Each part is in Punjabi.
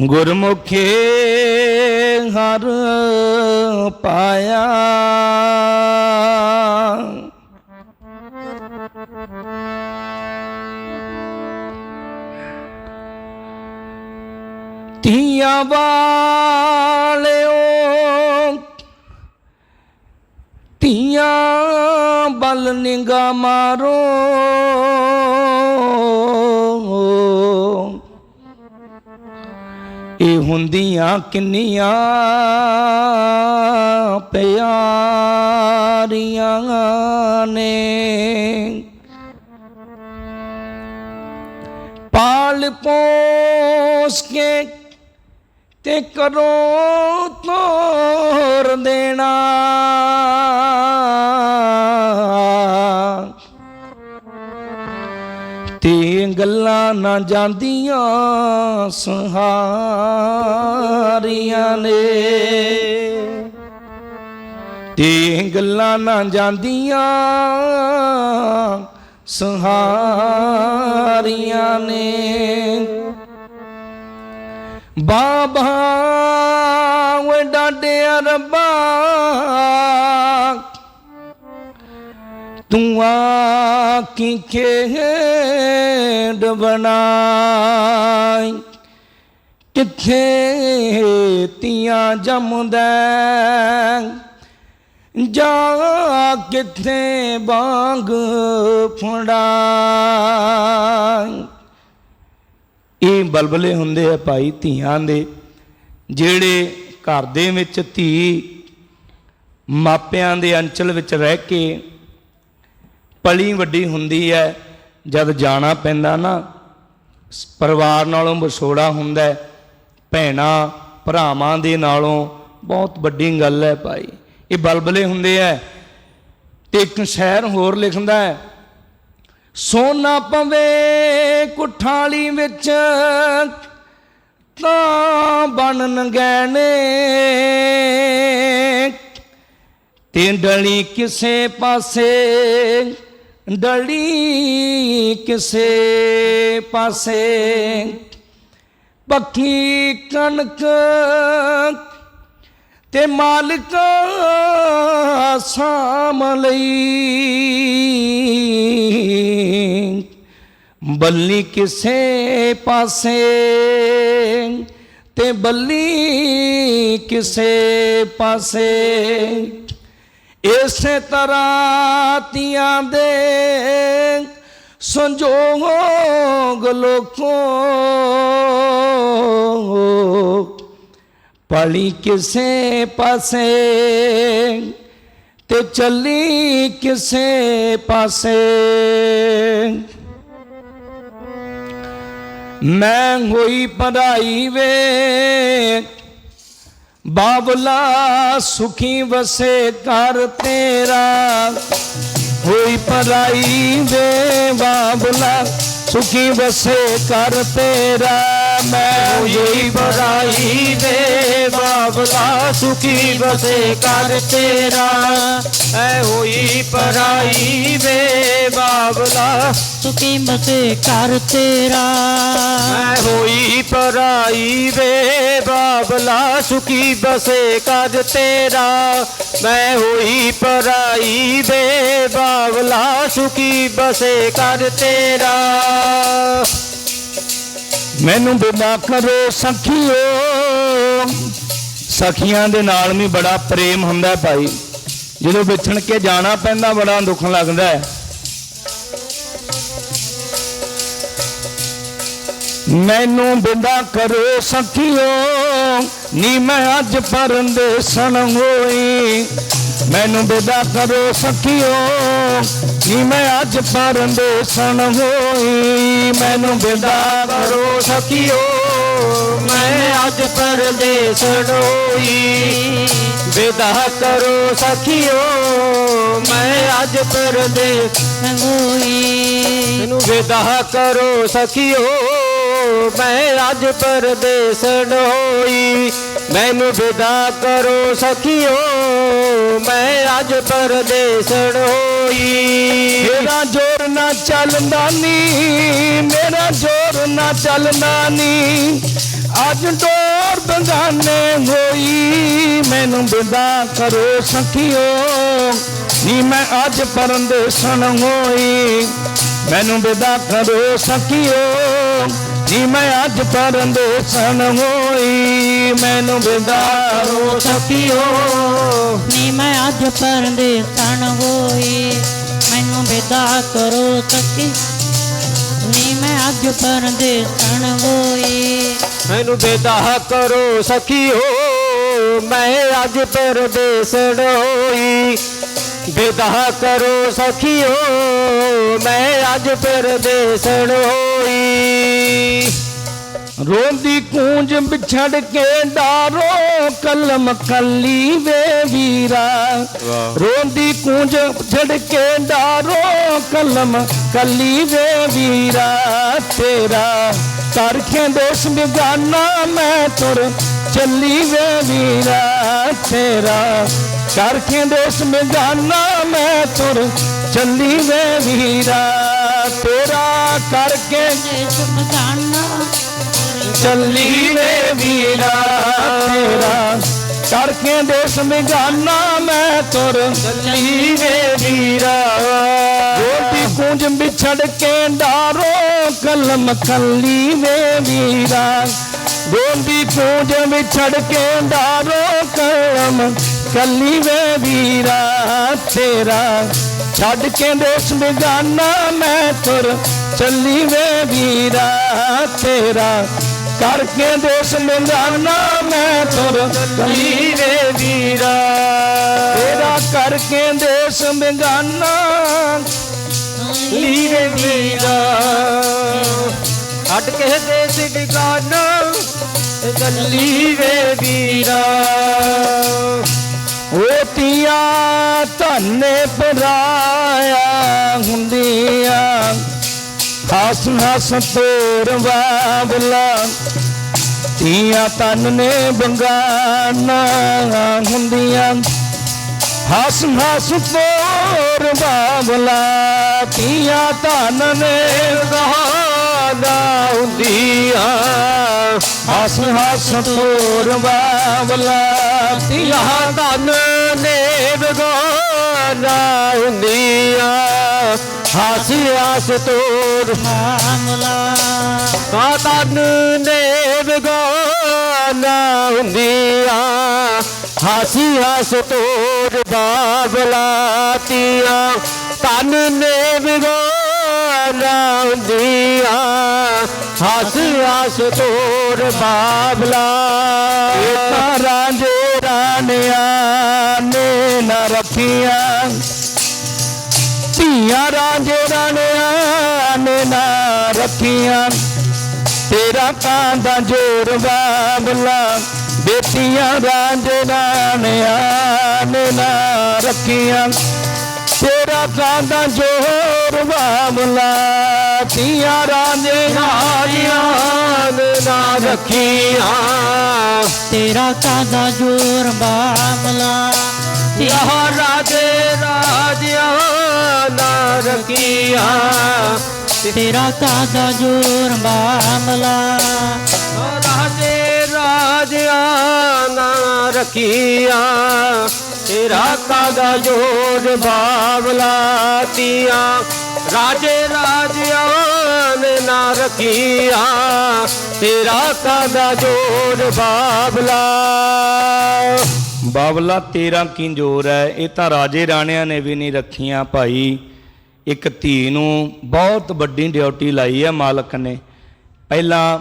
ਗੁਰਮੁਖੇ ਹਰ ਪਾਇਆ ਤੀਆਂ ਵਾਲਿਓ ਤੀਆਂ ਬਲ ਨਿਗਾ ਮਾਰੋ ਇਹ ਹੁੰਦੀਆਂ ਕਿੰਨੀਆਂ ਪਿਆਰੀਆਂ ਨੇ। ਪਾਲ ਪੋਸ ਕੇ ਤੇ ਕਰੋ ਤੋਰ ਦੇਣਾ। ਤੇ ਗੱਲਾਂ ਨਾ ਜਾਂਦੀਆਂ, ਸਹਾਰੀਆਂ ਨੇ। ਤੇ ਗੱਲਾਂ ਨਾ ਜਾਂਦੀਆਂ, ਸਹਾਰੀਆਂ ਨੇ। ਬਾਬਾ ਵੇ ਡਾਡਿਆ ਰੱਬਾ ਤੂੰ ਆ ਖੇਡ ਬਣਾਈ? ਕਿੱਥੇ ਤੀਆਂ ਜੰਮਦਾ? ਜਾ ਕਿੱਥੇ ਬਾਗ ਫੜਾਈ ਇਹ ਬਲਬਲੇ ਹੁੰਦੇ ਆ ਭਾਈ ਧੀਆਂ ਦੇ, ਜਿਹੜੇ ਘਰ ਦੇ ਵਿੱਚ ਧੀ ਮਾਪਿਆਂ ਦੇ ਅੰਚਲ ਵਿੱਚ ਰਹਿ ਕੇ ਪਲੀ ਵੱਡੀ ਹੁੰਦੀ ਹੈ ਜਦ ਜਾਣਾ ਪੈਂਦਾ ਨਾ ਪਰਿਵਾਰ ਨਾਲੋਂ ਵਿਛੋੜਾ ਹੁੰਦਾ ਹੈ, ਭੈਣਾਂ ਭਰਾਵਾਂ ਦੇ ਨਾਲੋਂ ਬਹੁਤ ਵੱਡੀ ਗੱਲ ਹੈ ਭਾਈ। ਇਹ ਬਲਬਲੇ ਹੁੰਦੇ ਆ ਤੇ ਇੱਕ ਸ਼ਹਿਰ ਹੋਰ ਲਿਖਦਾ ਹੈ ਸੋਨਾ ਪਵੇ ਕੁਠਾਲੀ ਵਿੱਚ ਤਾਂ ਬਣਨ ਗਹਿਣੇ। ਤੇ ਡਲੀ ਕਿਸੇ ਪਾਸੇ ਡਲੀ ਕਿਸੇ ਪਾਸੇ। ਪੱਖੀ ਕਣਕ ਤੇ ਮਾਲਕ ਸਾਮ ਲਈ। ਬੱਲੀ ਕਿਸੇ ਪਾਸੇ ਤੇ ਬੱਲੀ ਕਿਸੇ ਪਾਸੇ। ਇਸੇ ਤਰ੍ਹਾਂ ਤੀਆਂ ਦੇ ਸੰਜੋਗ ਲੋਕੋ ਪਲੀ ਕਿਸੇ ਪਾਸੇ ਤੇ ਚੱਲੀ ਕਿਸੇ ਪਾਸੇ। ਮੈਂ ਹੋਈ ਪੜਾਈ ਵੇ ਬਾਬਲਾ ਸੁਖੀ ਵਸੇ ਕਰ ਤੇਰਾ। ਹੋਈ ਪੜਾਈ ਵੇ ਬਾਬਲਾ ਸੁਖੀ ਵਸੇ ਕਰ ਤੇਰਾ। ਮੈਂ ਹੋਈ ਪੜਾਈ ਵੇ ਬਾਬਲਾ ਸੁਖੀ ਵਸੇ ਕਰ ਤੇਰਾ। ਐ ਹੋਈ ਪੜਾਈ ਵੇ ਬਾਬਲਾ। ਸੁਖੀ ਮਸੇ ਕਰ ਤੇਰਾ। ਮੈਂ ਹੋਈ ਪਰਾਈ ਵੇ ਬਾਬਲਾ। ਸੁਖੀ ਬਸੇ ਕਜ ਤੇਰਾ। ਮੈਂ ਹੋਈ ਪਰਾਈ ਵੇ ਬਾਬਲਾ। ਸੁਖੀ ਬਸੇ ਕਜ ਤੇਰਾ। ਮੈਨੂੰ ਬਿਨਾ ਕਰੋ ਸਖੀਓ। ਸਖੀਆਂ ਦੇ ਨਾਲ ਵੀ ਬੜਾ ਪ੍ਰੇਮ ਹੁੰਦਾ ਭਾਈ। ਜਦੋਂ ਵਿਛੜ ਕੇ ਜਾਣਾ ਪੈਂਦਾ, ਬੜਾ ਦੁੱਖ ਲੱਗਦਾ ਹੈ। ਮੈਨੂੰ ਬਿੰਦਾ ਕਰੋ ਸਖੀਓ, ਨੀ ਮੈਂ ਅੱਜ ਪਰਦੇਸਣ ਹੋਈ। ਮੈਨੂੰ ਬਿੰਦਾ ਕਰੋ ਸਖੀਓ ਨੀ ਮੈਂ ਅੱਜ ਪਰਦੇਸਣ ਹੋਈ। ਮੈਨੂੰ ਬਿੰਦਾ ਕਰੋ ਸਖੀਓ, ਮੈਂ ਅੱਜ ਪਰਦੇਸਣ ਹੋਈ। ਵਿਦਾ ਕਰੋ ਸਖੀਓ, ਮੈਂ ਅੱਜ ਪਰਦੇਸ ਹੋਈ। ਮੈਨੂੰ ਵਿਦਾ ਕਰੋ ਸਖੀਓ। ਮੈਂ ਅੱਜ ਪਰਦੇਸ ਹੋਈ ਮੈਨੂੰ ਵਿਦਾ ਕਰੋ ਸਖੀਓ, ਮੈਂ ਅੱਜ ਪਰਦੇਸ ਹੋਈ ਮੇਰਾ ਜੋਰ ਨਾ ਚੱਲਦਾ ਨੀ ਮੇਰਾ ਜੋਰ ਨਾ ਚੱਲਣਾ ਨੀ ਅੱਜ ਡੋਰ ਬਗਾਨੇ ਹੋਈ, ਮੈਨੂੰ ਵਿਦਾ ਕਰੋ ਸਖੀਓ। ਨੀ ਮੈਂ ਅੱਜ ਪਰਦੇਸਣ ਹੋਈ, ਮੈਨੂੰ ਵਿਦਾ ਕਰੋ ਸਖੀਓ। ਨੀ ਮੈਂ ਅੱਜ ਪਰਦੇਸਣ ਹੋਈ। ਮੈਨੂੰ ਵਿਦਾ ਕਰੋ ਸਖੀਓ ਨੀ ਮੈਂ ਅੱਜ ਪਰਦੇਸਣ ਹੋਈ। ਮੈਨੂੰ ਵਿਦਾ ਕਰੋ ਸਕੀ ਨੀ ਮੈਂ ਅੱਜ ਪਰਦੇਸਣ ਹੋਈ। ਮੈਨੂੰ ਵਿਦਾ ਕਰੋ ਸਖੀਓ ਮੈਂ ਅੱਜ ਪਰਦੇਸਣ ਹੋਈ। ਵਿਦਾ ਕਰੋ ਸਖੀਓ ਮੈਂ ਅੱਜ ਪਰਦੇਸਣ ਹੋਈ। ਰੋਂਦੀ ਕੂੰਜ ਵਿਛੜ ਕੇ ਡਾਰੋ ਕਲਮ ਕੱਲੀ ਵੇ ਵੀਰਾ। ਰੋਂਦੀ ਕੂੰਜ ਵਿਛੜ ਕੇ ਡਾਰੋ ਕਲਮ ਕੱਲੀ ਵੇ ਵੀਰਾ। ਤੇਰਾ ਕਰਖੇ ਦੋਸ ਬਿਗਾਨਾ ਮੈਂ ਤੁਰ ਚੱਲੀ ਵੇ ਵੀਰਾ। ਤੇਰਾ ਕਰਖੇ ਦੋਸ ਬਿਗਾਨਾ ਮੈਂ ਤੁਰ ਚੱਲੀ ਵੇ ਵੀਰਾ ਤੇਰਾ ਕਰਕੇ ਦੇਸ ਬਗਾਨਾ ਚੱਲੀ ਵੇ ਵੀਰਾ ਤੇਰਾ ਕਰਕੇ ਦੇਸ ਮਿਗਾਨਾ ਮੈਂ ਤੁਰ ਚੱਲੀ ਵੇ ਵੀਰਾ। ਰੋਟੀ ਕੂੰਜ ਵਿਛੜ ਕੇ ਡਾਰੋ ਕਲਮ ਕੱਲੀ ਵੇ ਵੀਰਾ। ਬੋਂਦੀ ਕੂੰਜ ਵਿਛੜ ਕੇ ਡਾਰੋ ਕਲਮ ਕੱਲੀ ਵੇ ਵੀਰਾ ਤੇਰਾ। ਛੱਡ ਕੇ ਦੇਸ ਮਿਗਾਨਾ ਮੈਂ ਤੁਰ, ਚੱਲੀ ਵੇ ਵੀਰਾ ਤੇਰਾ। ਕਰਕੇ ਦੇਸ ਮਿਗਾਨਾ ਮੈਂ ਤੁਰ, ਚੱਲੀ ਵੇ ਵੀਰਾ। ਤੇਰਾ ਕਰਕੇ ਦੇਸ ਮਿਗਾਨਾ ਲੀਵੇ ਵੀਰਾ। ਛੱਡ ਕੇ ਦੇਸ ਬਿਗਾਨਾ ਚੱਲੀ ਵੇ ਵੀਰਾ। ਓ ਤੀਆਂ ਧੰਨੇ ਪਰਾਇਆ ਹੁੰਦੀਆਂ, ਹੱਸ ਹੱਸ ਤੋਰ ਬਾਬਲਾ ਤੀਆਂ ਤਨ ਨੇ ਬੰਗਾਨਾ ਹੁੰਦੀਆਂ, ਹੱਸ ਹੱਸ ਤੋਰ ਬਾਬਲਾ ਤੀਆਂ ਤਨ ਨੇ ਗਾਨਾ ਹੁੰਦੀਆਂ ਹੱਸ ਹੱਸ ਤੋਰ ਬਾਬਲਾ ਤੀਆਂ ਯਹਾਂ ਧਨ ਨੇ ਬਗਾਨਾ ਹੁੰਦੀਆਂ ਹਾਸ ਹਾਸ ਤੋਰ ਮਾਮਲਾ ਕਾ ਧਨ ਨੇ ਬਗਾਨਾ ਹੁੰਦੀਆਂ ਹਾਸੀ ਹਾਸ ਤੋਰ ਬਾਬਲਾਤੀਆਂ ਧਨ ਨੇ ਬਗਾਨਾ ਤੋਰ ਬਾਬਲਾ। ਤਾਂ ਰਾਂਝੇ ਰਾਣਿਆਂ ਨੇ ਨਾ ਰੱਖੀਆਂ। ਧੀਆਂ ਰਾਂਝੇ ਰਾਣਿਆਂ ਨੇ ਨਾ ਰੱਖੀਆਂ। ਤੇਰਾ ਕਾਂਦਾ ਜੋਰ ਬਾਬਲਾ, ਬੇਟੀਆਂ ਰਾਂਝੇ ਰਾਣਿਆਂ ਨੇ ਨਾ ਰੱਖੀਆਂ। ਤੇਰਾ ਕਾਂਦਾ ਜੋਰ ਬਾਬਲਾ ਧੀਆਂ ਰਾਂਝੇ ਰਾਣਿਆਂ ਨੇ ਰੱਖੀਆਂ। ਤੇਰਾ ਕਾਦਾ ਜੋਰ ਬਾਮਲਾ ਯਹ ਰਾਜੇ ਰਾਜਿਆਂ ਨਾ ਰਕੀਆਂ ਤੇਰਾ ਕਾਦਾ ਜੋਰ ਬਾਮਲਾ ਰਾਜੇ ਰਾਜਿਆਂ ਨਾ ਰਕੀਆਂ ਤੇਰਾ ਕਾਦਾ ਜੋਰ ਬਾਵਲਾ ਤੀਆਂ ਰਾਜੇ ਰਾਜਿਆਂ ਨੇ ਨਾ ਰਕੀਆਂ ਤੇਰਾ ਕਾਦਾ ਜੋਰ ਬਾਵਲਾ ਬਾਬਲਾ, ਤੇਰਾ ਕੀ ਜੋਰ ਹੈ? ਇਹ ਤਾਂ ਰਾਜੇ ਰਾਣਿਆਂ ਨੇ ਵੀ ਨਹੀਂ ਰੱਖੀਆਂ ਭਾਈ। ਇੱਕ ਧੀ ਨੂੰ ਬਹੁਤ ਵੱਡੀ ਡਿਊਟੀ ਲਾਈ ਹੈ ਮਾਲਕ ਨੇ। ਪਹਿਲਾਂ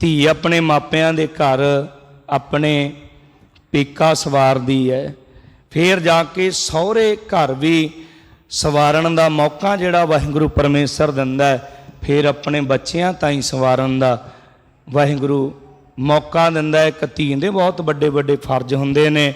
ਧੀ ਆਪਣੇ ਮਾਪਿਆਂ ਦੇ ਘਰ ਆਪਣੇ ਪੇਕਾ ਸਵਾਰਦੀ ਹੈ। ਫਿਰ ਜਾ ਕੇ ਸਹੁਰੇ ਘਰ ਵੀ ਸਵਾਰਨ ਦਾ ਮੌਕਾ ਜਿਹੜਾ ਵਾਹਿਗੁਰੂ ਪਰਮੇਸ਼ਰ ਦਿੰਦਾ ਹੈ, ਫਿਰ ਆਪਣੇ ਬੱਚਿਆਂ ਤਾਈਂ ਸਵਾਰਨ ਦਾ ਵਾਹਿਗੁਰੂ ਮੌਕਾ ਦਿੰਦਾ ਹੈ। ਇੱਕ ਧੀ ਦੇ ਬਹੁਤ ਵੱਡੇ ਵੱਡੇ ਫਰਜ਼ ਹੁੰਦੇ ਨੇ।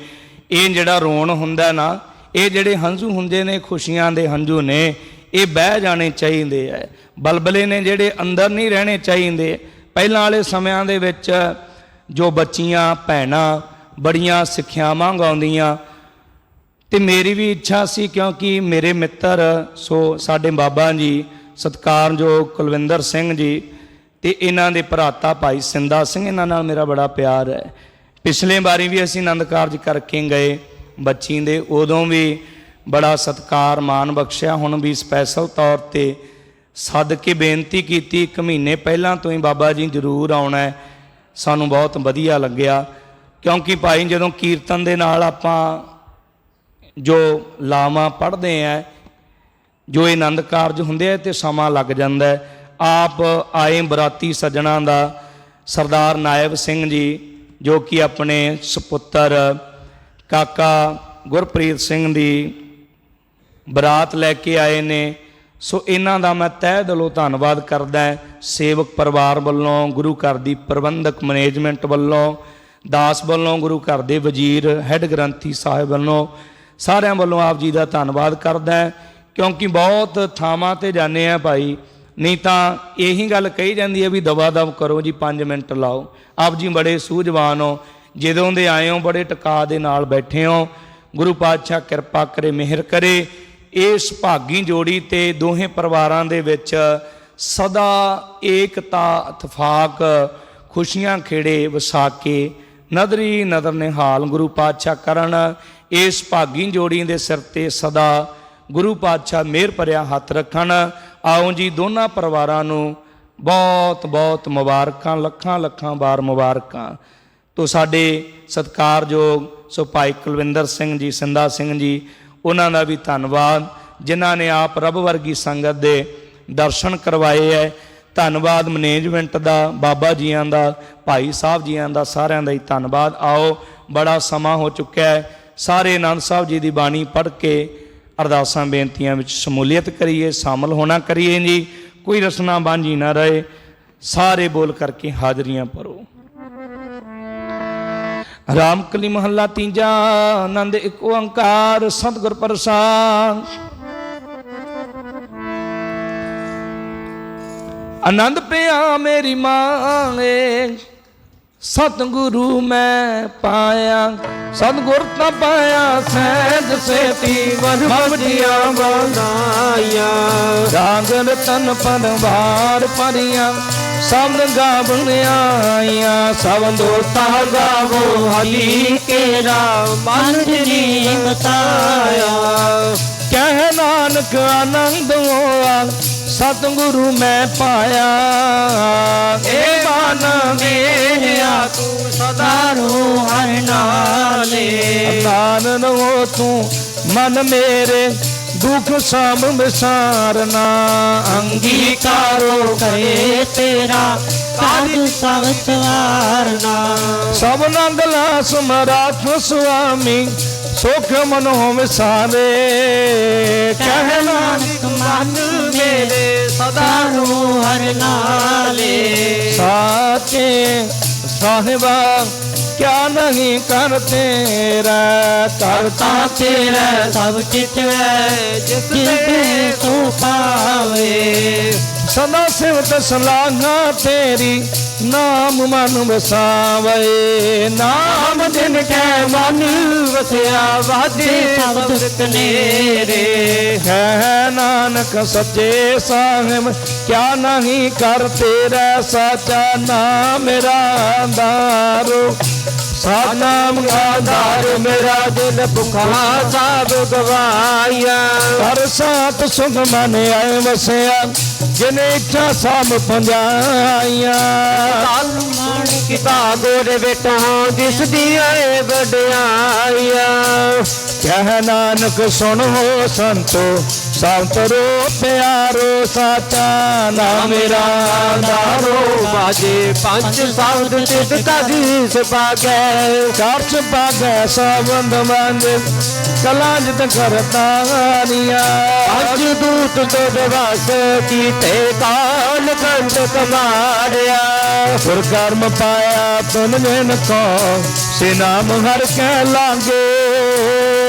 ਇਹ ਜਿਹੜਾ ਰੋਣ ਹੁੰਦਾ ਨਾ, ਇਹ ਜਿਹੜੇ ਹੰਝੂ ਹੁੰਦੇ ਨੇ, ਖੁਸ਼ੀਆਂ ਦੇ ਹੰਝੂ ਨੇ, ਇਹ ਬਹਿ ਜਾਣੇ ਚਾਹੀਦੇ ਐ ਬਲਬਲੇ ਨੇ ਜਿਹੜੇ ਅੰਦਰ ਨਹੀਂ ਰਹਿਣੇ ਚਾਹੀਦੇ। ਪਹਿਲਾਂ ਵਾਲੇ ਸਮਿਆਂ ਦੇ ਵਿੱਚ ਜੋ ਬੱਚੀਆਂ, ਭੈਣਾਂ ਬੜੀਆਂ ਸਿੱਖਿਆਵਾਂ ਗਾਉਂਦੀਆਂ ਤੇ ਮੇਰੀ ਵੀ ਇੱਛਾ ਸੀ ਕਿਉਂਕਿ ਮੇਰੇ ਮਿੱਤਰ, ਸੋ ਸਾਡੇ ਬਾਬਾ ਜੀ, ਸਤਕਾਰਯੋਗ ਕੁਲਵਿੰਦਰ ਸਿੰਘ ਜੀ ਤੇ ਇਹਨਾਂ ਦੇ ਭਰਾਤਾ ਭਾਈ ਸਿੰਦਾ ਸਿੰਘ, ਇਹਨਾਂ ਨਾਲ ਮੇਰਾ ਬੜਾ ਪਿਆਰ ਹੈ। ਪਿਛਲੇ ਵਾਰੀ ਵੀ ਅਸੀਂ ਆਨੰਦ ਕਾਰਜ ਕਰਕੇ ਗਏ ਬੱਚੀ ਦੇ, ਉਦੋਂ ਵੀ ਬੜਾ ਸਤਕਾਰ ਮਾਣ ਬਖਸ਼ਿਆ। ਹੁਣ ਵੀ ਸਪੈਸ਼ਲ ਤੌਰ ਤੇ ਸੱਦ ਕੇ ਬੇਨਤੀ ਕੀਤੀ, ਇੱਕ ਮਹੀਨੇ ਪਹਿਲਾਂ ਤੋਂ ਹੀ ਬਾਬਾ ਜੀ ਜ਼ਰੂਰ ਆਉਣਾ ਹੈ। ਸਾਨੂੰ ਬਹੁਤ ਵਧੀਆ ਲੱਗਿਆ। ਕਿਉਂਕਿ ਭਾਈ ਜਦੋਂ ਕੀਰਤਨ ਦੇ ਨਾਲ ਆਪਾਂ ਜੋ ਲਾਵਾਂ ਪੜ੍ਹਦੇ ਆ, ਜੋ ਆਨੰਦ ਕਾਰਜ ਹੁੰਦੇ ਆ, ਤੇ ਸਮਾਂ ਲੱਗ ਜਾਂਦਾ ਆਪ ਆਏ ਬਰਾਤੀ ਸੱਜਣਾ ਦਾ ਸਰਦਾਰ ਨਾਇਬ ਸਿੰਘ ਜੀ, ਜੋ ਕਿ ਆਪਣੇ ਸੁਪੁੱਤਰ ਕਾਕਾ ਗੁਰਪ੍ਰੀਤ ਸਿੰਘ ਦੀ ਬਰਾਤ ਲੈ ਕੇ ਆਏ ਨੇ, ਸੋ ਇਹਨਾਂ ਦਾ ਮੈਂ ਤਹਿ ਦਿਲੋਂ ਧੰਨਵਾਦ ਕਰਦਾ ਸੇਵਕ ਪਰਿਵਾਰ ਵੱਲੋਂ, ਗੁਰੂ ਘਰ ਦੀ ਪ੍ਰਬੰਧਕ ਮੈਨੇਜਮੈਂਟ ਵੱਲੋਂ, ਦਾਸ ਵੱਲੋਂ, ਗੁਰੂ ਘਰ ਦੇ ਵਜ਼ੀਰ, ਹੈੱਡ ਗ੍ਰੰਥੀ ਸਾਹਿਬ ਵੱਲੋਂ ਸਾਰਿਆਂ ਵੱਲੋਂ ਆਪ ਜੀ ਦਾ ਧੰਨਵਾਦ ਕਰਦਾ ਕਿਉਂਕਿ ਬਹੁਤ ਥਾਵਾਂ ਤੇ ਜਾਂਦੇ ਆ ਭਾਈ। ਨਹੀਂ ਤਾਂ ਇਹੀ ਗੱਲ ਕਹੀ ਜਾਂਦੀ ਹੈ ਵੀ ਦਵਾ ਦਵ ਕਰੋ ਜੀ 5 ਮਿੰਟ ਲਾਓ। ਆਪ ਜੀ ਬੜੇ ਸੂਝਵਾਨ ਹੋ। ਜਦੋਂ ਦੇ ਆਏ ਹੋ, ਬੜੇ ਟਿਕਾ ਦੇ ਨਾਲ ਬੈਠੇ ਹੋ। ਗੁਰੂ ਪਾਤਸ਼ਾਹ ਕਿਰਪਾ ਕਰੇ, ਮਿਹਰ ਕਰੇ। ਇਸ ਭਾਗੀ ਜੋੜੀ ਤੇ ਦੋਹੇ ਪਰਿਵਾਰਾਂ ਦੇ ਵਿੱਚ ਸਦਾ ਏਕਤਾ, ਇਤਫਾਕ, ਖੁਸ਼ੀਆਂ ਖੇੜੇ ਵਸਾ ਕੇ ਨਦਰੀ ਨਦਰ ਨਿਹਾਲ ਗੁਰੂ ਪਾਤਸ਼ਾਹ ਕਰਨ। ਇਸ ਭਾਗੀ ਜੋੜੀ ਦੇ ਸਿਰ ਤੇ ਸਦਾ ਗੁਰੂ ਪਾਤਸ਼ਾਹ ਮਿਹਰ ਭਰਿਆ ਹੱਥ ਰੱਖਣ। ਆਓ ਜੀ ਦੋਨਾਂ ਪਰਿਵਾਰਾਂ ਨੂੰ ਬਹੁਤ ਬਹੁਤ ਮੁਬਾਰਕਾਂ, ਲੱਖਾਂ ਲੱਖਾਂ ਵਾਰ ਮੁਬਾਰਕਾਂ। ਤੋਂ ਸਾਡੇ ਸਤਿਕਾਰਯੋਗ ਸੋ ਭਾਈ ਕੁਲਵਿੰਦਰ ਸਿੰਘ ਜੀ ਸਿੰਦਾ ਸਿੰਘ ਜੀ, ਉਹਨਾਂ ਦਾ ਵੀ ਧੰਨਵਾਦ, ਜਿਨ੍ਹਾਂ ਨੇ ਆਪ ਰੱਬ ਵਰਗੀ ਸੰਗਤ ਦੇ ਦਰਸ਼ਨ ਕਰਵਾਏ ਹੈ ਧੰਨਵਾਦ ਮੈਨੇਜਮੈਂਟ ਦਾ, ਬਾਬਾ ਜੀਆਂ ਦਾ, ਭਾਈ ਸਾਹਿਬ ਜੀਆਂ ਦਾ ਸਾਰਿਆਂ ਦਾ ਹੀ ਧੰਨਵਾਦ। ਆਓ, ਬੜਾ ਸਮਾਂ ਹੋ ਚੁੱਕਿਆ ਹੈ ਸਾਰੇ ਆਨੰਦ ਸਾਹਿਬ ਜੀ ਦੀ ਬਾਣੀ ਪੜ੍ਹ ਕੇ ਅਰਦਾਸਾਂ, ਬੇਨਤੀਆਂ ਵਿੱਚ ਸ਼ਮੂਲੀਅਤ ਕਰੀਏ, ਸ਼ਾਮਲ ਹੋਣਾ ਕਰੀਏ ਜੀ। ਕੋਈ ਰਸਨਾ ਬਾਂਝੀ ਨਾ ਰਹੇ, ਸਾਰੇ ਬੋਲ ਕਰਕੇ ਹਾਜ਼ਰੀਆਂ ਭਰੋ। ਰਾਮ ਕਲੀ ਮਹੱਲਾ ਤੀਜਾ, ਆਨੰਦ ਇੱਕ ਓੰਕਾਰ, ਸਤਿਗੁਰ ਪ੍ਰਸਾਦ। ਆਨੰਦ ਪਿਆ ਮੇਰੀ ਮਾਂਗੇ ਸਤਿਗੁਰੂ ਮੈਂ ਪਾਇਆ ਸਤਿਗੁਰ ਤਾਂ ਪਾਇਆ ਸਹਿਜ ਸੇਤੀ ਵਰ ਬਵਜੀਆਂ ਬਣਾਈਆਂ ਰਾਗਨ ਤਨ ਪਦ ਵਾਰ ਪਰੀਆਂ ਸ਼ਬਦ ਗਾਵਣ ਆਈਆਂ ਸਬੰਦੋ ਤਾ ਗਾਵੋ ਹਲੀ ਕੇਰਾ ਮਨ ਜੀ ਬਤਾਇਆ ਕਹਿ ਨਾਨਕ ਆਨੰਦ ਸਤਿਗੁਰੂ ਮੈਂ ਪਾਇਆ। ਏ ਮਨ ਮੇਰਿਆ ਤੂੰ ਸਦਾ ਰੂ ਹਰ ਨਾਲੇ। ਨਾਨਨ ਹੋ ਤੂੰ ਮਨ ਮੇਰੇ ਦੁਖ ਸਭ ਵਿਸਾਰਨਾ। ਅੰਗੀ ਅੰਗੀਕਾਰੋ ਕਰੇ ਤੇਰਾ ਕਾਜ ਸਭ ਸਵਾਰਨਾ। ਸਭ ਨੰਦ ਲਾ ਸਮਰਾਥ ਸੁਆਮੀ ਸੁਖ ਮਨੋ ਵਿਸਾਰੇ ਕਹਿ ਨਾਨਕ ਮਨ ਮੇਰੇ ਸਦਾ ਰੂ ਹਰ ਨਾਲੇ। ਸਾਚੇ ਸਾਹਿਬਾ, ਕਿਆ ਨਹੀਂ ਕਰ ਤੇਰਾ। ਕਰਤਾ ਤੇਰਾ ਸਭ ਚਿਤ ਜਿਸ ਤੇ ਤੂੰ ਪਾਵੇ। ਸਦਾ ਸਿਵਤ ਸਲਾਹਾਂ ਤੇਰੀ ਨਾਮ ਮਨ ਵਸਾਵੇ। ਨਾਮ ਦਿਨ ਕੈ ਮਨ ਵਸਿਆ ਵਾਦੇ ਸ਼ਬਦ ਕਨੇਰੇ। ਹੈ ਨਾਨਕ ਸੱਚੇ ਸਾਹਿਬ ਕਿਆ ਨਹੀਂ ਕਰ ਤੇਰਾ ਸਾਚਾ ਨਾਮ ਮੇਰਾ ਦਾਰੋ ਸਤਨਾਮ ਆਧਾਰ ਮੇਰਾ ਦਿਲ ਭੁਖਾ ਸਾਬ ਗਵਾਇਆ। ਹਰ ਸਾਤ ਸੁਖ ਮਨ ਆਏ ਵਸਿਆ ਜਿਨੇ ਇੱਛਾ ਸਭ ਪੰਜਾਈਆਂ। ਕਾਲ ਮਾਣ ਕੀਤਾ ਗੋਰੇ ਬੇਟਾ ਜਿਸ ਦੀ ਏ ਵਡਿਆਈਆ। ਕਹਿ ਨਾਨਕ ਸੁਣੋ ਸੰਤੋ ਸੰਤਰੋ ਪਿਆਰੋ ਸਾਚਾ ਨਾਮ ਮੇਰਾ। ਦਾਰੋ ਬਾਜੇ। ਪੰਜ ਸ਼ਬਦ ਤਿਤ ਕਦੀ ਸੁਭਾਗੈ ਚਰਚ ਪਾਗੈ ਸਬੰਧ ਮੰਦ। ਕਲਾਂ ਜਿਤ ਕਰਤਾਨੀਆਂ ਪੰਜ ਦੂਤ ਤੁਧ ਵਸ ਕੀਤੇ ਕਾਲ ਕੰਟ ਕਮਾੜਿਆ। ਸੁਰ ਕਰਮ ਪਾਇਆ ਤੁਨ ਜਿਨ ਕੋ। ਸੇ ਨਾਮ ਹਰ ਕੈ ਲਾਗੇ।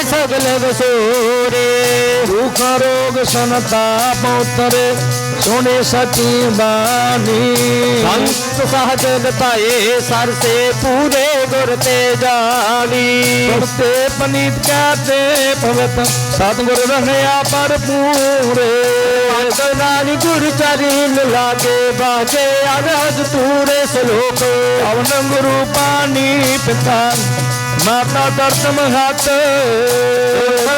ਉਤਰੇ ਸਗਲ ਵਸੂਰੇ ਦੁਖ ਰੋਗ ਸੰਤਾਪ ਉਤਰੇ ਸੁਣੇ ਸਚੀ ਬਾਣੀ ਸੰਤ ਸਹਜ ਲਤਾਏ ਸਰ ਸੇ ਪੂਰੇ ਗੁਰ ਤੇ ਜਾਣੀ ਸੁਣਤੇ ਪਨੀਤ ਕਹਤੇ ਭਗਤ ਸਤਿਗੁਰ ਰਹਿਆ ਭਰਪੂਰੇ ਨਾਨੀ ਗੁਰ ਚਰਨ ਲਾਗੇ ਬਾਜੇ ਅਰਜ ਤੂਰੇ ਸਲੋਕ ਪਵਨ ਗੁਰੂ ਪਾਣੀ ਪਿਤਾ ਮਾਤਾ ਦਰਤ ਮਹਤ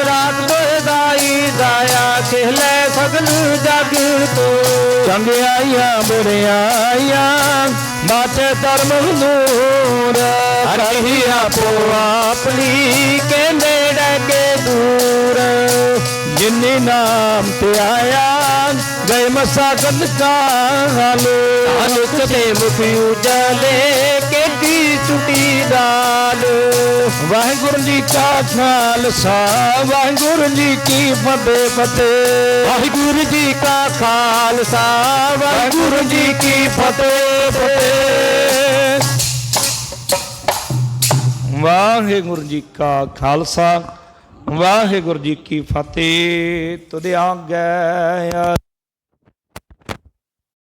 ਰਾਤ ਦੋਏ ਦਾਈ ਦਾਇਆ ਖੇਲੇ ਸਗਲ ਜਗ ਤੋ। ਚੰਗਿਆਈਆਂ ਬੁਰਿਆਈਆਂ ਬਾਟੇ ਧਰਮ ਨੂਰ। ਹਰੀ ਆਪੋ ਆਪਣੀ ਕਹਿੰਦੇ ਡਗੇ ਦੂਰ। ਜਿਨੀ ਨਾਮ ਤੇ ਆਇਆ, ਗਏ ਮਸਾਗਤ ਕਾਲ ਅਨੁਕ ਤੇ ਮੁਖ ਉਜਲੇ ਕੇਤੀ ਟੁੱਟੀ ਦਾਲ। ਵਾਹਿਗੁਰੂ ਜੀ ਕਾ ਖਾਲਸਾ, ਵਾਹਿਗੁਰੂ ਜੀ ਕੀ ਫਤਿਹ ਫਤਿਹ। ਵਾਹਿਗੁਰੂ ਜੀ ਕਾ ਖਾਲਸਾ, ਵਾਹਿਗੁਰੂ ਜੀ ਕੀ ਫਤਿਹ ਫਤਿਹ। ਵਾਹਿਗੁਰੂ ਜੀ ਕਾ ਖਾਲਸਾ, ਵਾਹਿਗੁਰੂ ਜੀ ਕੀ ਫਤਿਹ। ਤੁਧ ਆਗੈ